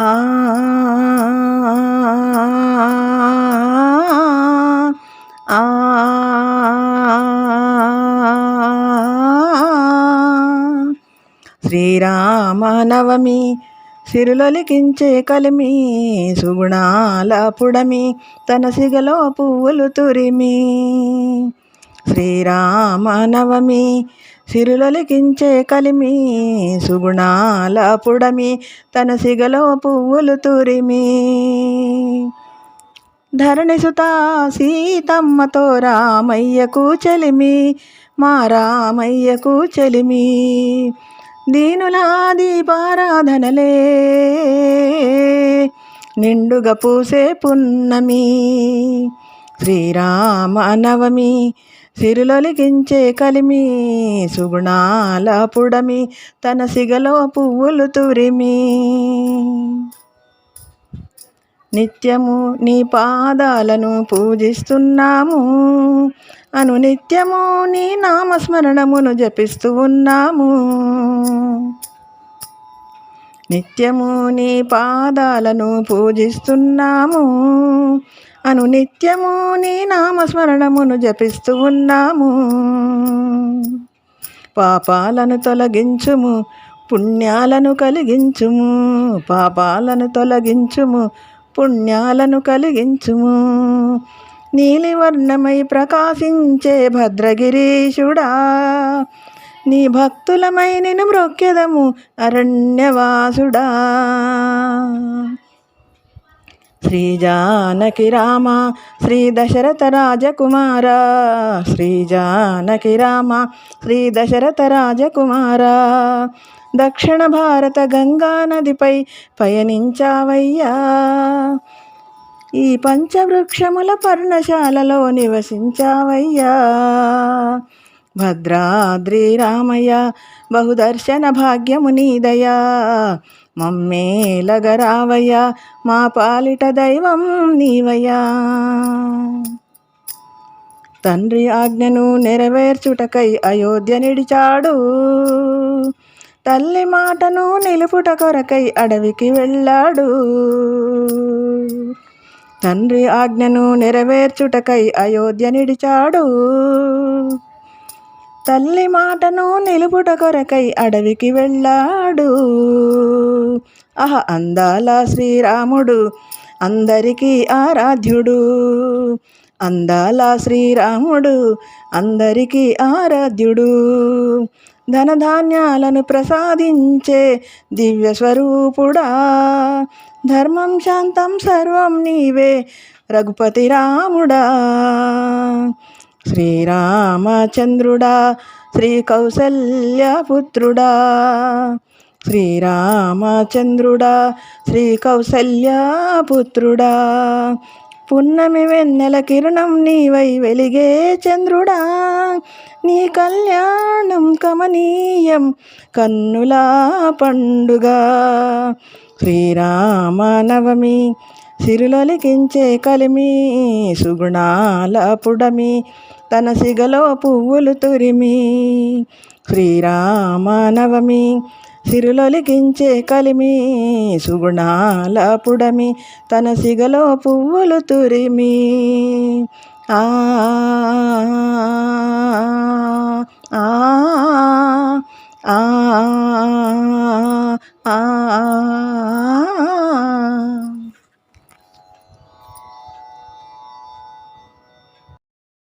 ఆ ఆ శ్రీరామనవమి సిరులొలికించే కలిమి సుగుణాల పుడమి తన సిగలో పువ్వులు తురిమి శ్రీరామనవమి సిరులొలికించే కలిమి సుగుణాల పుడమి తన సిగలో పువ్వులు తురిమి. ధరణిసుత సీతమ్మతో రామయ్యకు చెలిమి మా రామయ్యకు చెలిమి. దీనులా దీపారాధనలే నిండుగా పూసే పున్నమి. శ్రీరామ నవమి సిరులొలికించే కలిమి సుగుణాల పుడమి తన సిగలో పువ్వులు తురిమి. నిత్యము నీ పాదాలను పూజిస్తున్నాము అను నిత్యము నీ నామస్మరణమును జపిస్తూ ఉన్నాము. నిత్యము నీ పాదాలను పూజిస్తున్నాము. అను నిత్యము నీ నామస్మరణమును జపిస్తూ ఉన్నాము. పాపాలను తొలగించుము పుణ్యాలను కలిగించుము. పాపాలను తొలగించుము పుణ్యాలను కలిగించుము. నీలివర్ణమై ప్రకాశించే భద్రగిరీషుడా నీ భక్తులమై నేను మ్రొక్కెదము అరణ్యవాసుడా. శ్రీ జానకి రామ శ్రీ దశరథ రాజకుమార. శ్రీ జానకి రామ శ్రీ దశరథ రాజకుమార. దక్షిణ భారత గంగా నదిపై పయనించావయ్యా. ఈ పంచవృక్షముల పర్ణశాలలో నివసించావయ్యా. భద్రాద్రి రామయ్య బహుదర్శన భాగ్యము నీదయా మమ్మేలగరావయ్య మా పాలిట దైవం నీవయ్యా. తండ్రి ఆజ్ఞను నెరవేర్చుటకై అయోధ్య నిడిచాడు తల్లి మాటను నిలుపుట కొరకై అడవికి వెళ్ళాడు. తండ్రి ఆజ్ఞను నెరవేర్చుటకై అయోధ్య నిడిచాడు తల్లి మాటను నిలుపుట కొరకై అడవికి వెళ్ళాడు. అహ అందాల శ్రీరాముడు అందరికీ ఆరాధ్యుడు. అందాల శ్రీరాముడు అందరికీ ఆరాధ్యుడు. ధనధాన్యాలను ప్రసాదించే దివ్య స్వరూపుడా ధర్మం శాంతం సర్వం నీవే రఘుపతి రాముడా. శ్రీరామచంద్రుడా శ్రీ కౌసల్యపుత్రుడా శ్రీరామచంద్రుడా శ్రీ కౌసల్యపుత్రుడా పున్నమి వెన్నెల కిరణం నీవై వెలిగే చంద్రుడా. నీ కళ్యాణం కమనీయం కన్నులా పండుగ. శ్రీరామనవమి సిరులొలికించే కలిమి సుగుణాల పుడమి తన సిగలో పువ్వులు తురిమి. శ్రీరామనవమి సిరులొలికించే కలిమి సుగుణాల పుడమి తన సిగలో పువ్వులు తురిమి. ఆ ఆ ఆ ఆ.